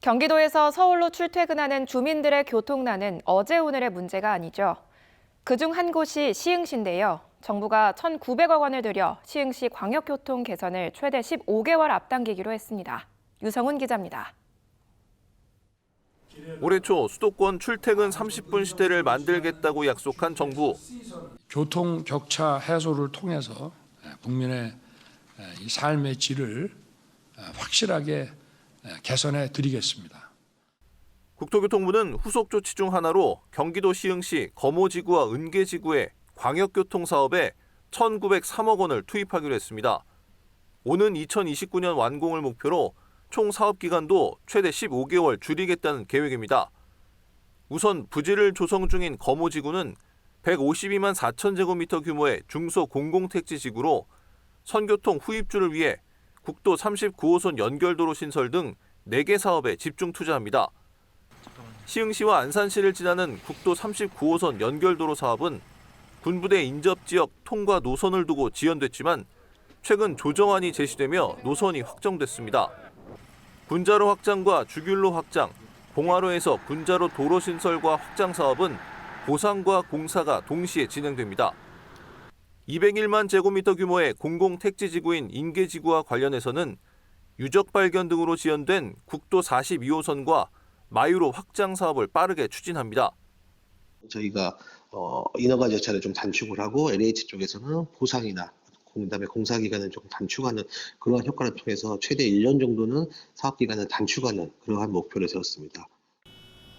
경기도에서 서울로 출퇴근하는 주민들의 교통난은 어제 오늘의 문제가 아니죠. 그중 한 곳이 시흥시인데요. 정부가 1,900억 원을 들여 시흥시 광역교통 개선을 최대 15개월 앞당기기로 했습니다. 유성훈 기자입니다. 올해 초 수도권 출퇴근 30분 시대를 만들겠다고 약속한 정부. 교통 격차 해소를 통해서 국민의 이 삶의 질을 확실하게 개선해 드리겠습니다. 국토교통부는 후속 조치 중 하나로 경기도 시흥시 거모지구와 은계지구의 광역교통 사업에 1,903억 원을 투입하기로 했습니다. 오는 2029년 완공을 목표로 총 사업 기간도 최대 15개월 줄이겠다는 계획입니다. 우선 부지를 조성 중인 거모지구는 152만 4천 제곱미터 규모의 중소 공공택지 지구로 선교통 후입주를 위해 국도 39호선 연결도로 신설 등 4개 사업에 집중 투자합니다. 시흥시와 안산시를 지나는 국도 39호선 연결도로 사업은 군부대 인접 지역 통과 노선을 두고 지연됐지만 최근 조정안이 제시되며 노선이 확정됐습니다. 분자로 확장과 주균로 확장, 봉화로에서 분자로 도로 신설과 확장 사업은 보상과 공사가 동시에 진행됩니다. 201만 제곱미터 규모의 공공택지 지구인 인계지구와 관련해서는 유적 발견 등으로 지연된 국도 42호선과 마유로 확장 사업을 빠르게 추진합니다. 저희가 어, 인허가 절차를 좀 단축을 하고 LH 쪽에서는 보상이나 그다음에 공사 기간을 좀 단축하는 그러한 효과를 통해서 최대 1년 정도는 사업 기간을 단축하는 그러한 목표를 세웠습니다.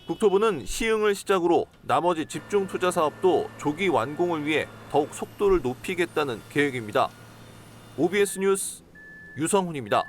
국토부는 시흥을 시작으로 나머지 집중 투자 사업도 조기 완공을 위해 더욱 속도를 높이겠다는 계획입니다. OBS 뉴스 유성훈입니다.